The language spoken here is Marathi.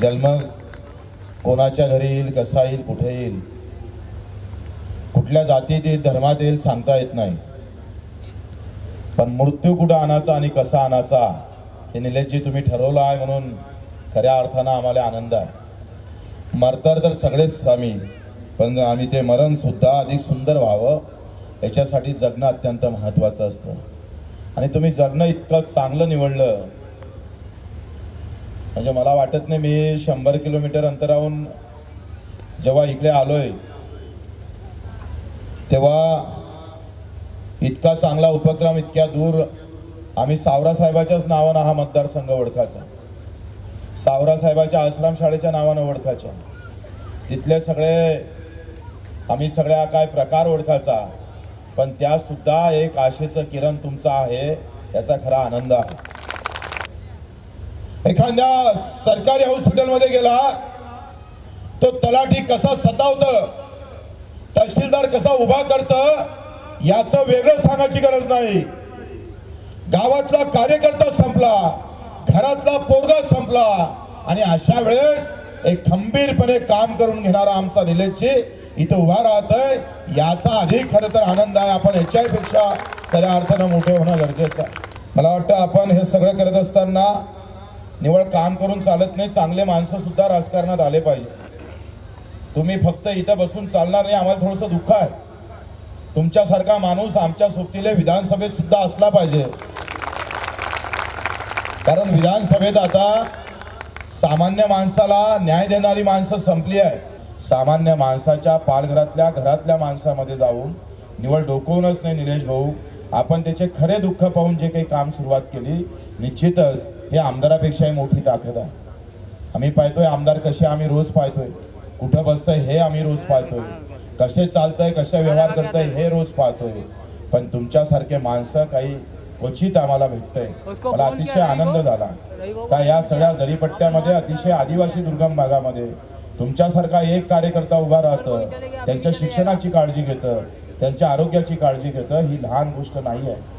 जन्म कोणाच्या घरी येईल कसा येईल कुठे येईल कुठल्या जातीत येईल धर्मात येईल सांगता येत नाही. पण मृत्यू कुठं आणायचा आणि कसा आणायचा हे निलेशजी तुम्ही ठरवलं आहे म्हणून खऱ्या अर्थानं आम्हाला आनंद आहे. मरतर तर सगळेच आम्ही पण आम्ही ते मरण सुद्धा अधिक सुंदर व्हावं याच्यासाठी जगणं अत्यंत महत्त्वाचं असतं. आणि तुम्ही जगणं इतकं चांगलं निवडलं म्हणजे मला वाटत नाही मी शंभर किलोमीटर अंतराहून जेव्हा इकडे आलोय तेव्हा इतका चांगला उपक्रम इतक्या दूर आम्ही सावरा साहेबाच्याच नावानं हा मतदारसंघ ओळखायचा. सावरा साहेबाच्या आश्रम शाळेच्या नावानं ओळखायच्या तिथले सगळे आम्ही सगळ्या काय प्रकार ओळखायचा पण त्यासुद्धा एक आशेचं किरण तुमचं आहे याचा खरा आनंद आहे. एखाद्या सरकारी हॉस्पिटलमध्ये गेला तो तलाठी कसा सतावतं तहसीलदार कसा उभा करत याचं वेगळं सांगायची गरज नाही. गावातला कार्यकर्ता संपला घरातला पोरगा संपला आणि अशा वेळेस एक खंबीरपणे काम करून घेणारा आमचा निलेशजी इथं उभा राहतोय. याचा अधिक खरं तर आनंद आहे. आपण ह्याच्यापेक्षा खऱ्या अर्थानं मोठे होणं गरजेचं आहे. मला वाटतं आपण हे सगळं करत असताना निवळ काम करून चालत नाही चांगले माणसं सुद्धा राजकारणात आले पाहिजे. तुम्ही फक्त इथं बसून चालणार नाही आम्हाला थोडंसं दुःख आहे. तुमच्यासारखा माणूस आमच्या सोबतीला विधानसभेत सुद्धा असला पाहिजे. कारण विधानसभेत आता सामान्य माणसाला न्याय देणारी माणसं संपली आहे. सामान्य माणसाच्या पालघरातल्या घरातल्या माणसामध्ये जाऊन निवड डोकवूनच नाही निलेश भाऊ आपण त्याचे खरे दुःख पाहून जे काही काम सुरुवात केली निश्चितच हे आमदारापेक्षाही मोठी ताकद आहे. आम्ही पाहतोय आमदार कसे आम्ही रोज पाहतोय. कुठं बसतंय हे आम्ही रोज पाहतोय. कसे चालतंय कसे व्यवहार करतंय हे रोज पाहतोय. पण तुमच्यासारखे माणसं काही क्वचित आम्हाला भेटतंय. मला अतिशय आनंद झाला. का या सगळ्या जरीपट्ट्यामध्ये अतिशय आदिवासी दुर्गम भागामध्ये तुमच्यासारखा एक कार्यकर्ता उभा राहतं त्यांच्या शिक्षणाची काळजी घेतं त्यांच्या आरोग्याची काळजी घेतं ही लहान गोष्ट नाही आहे.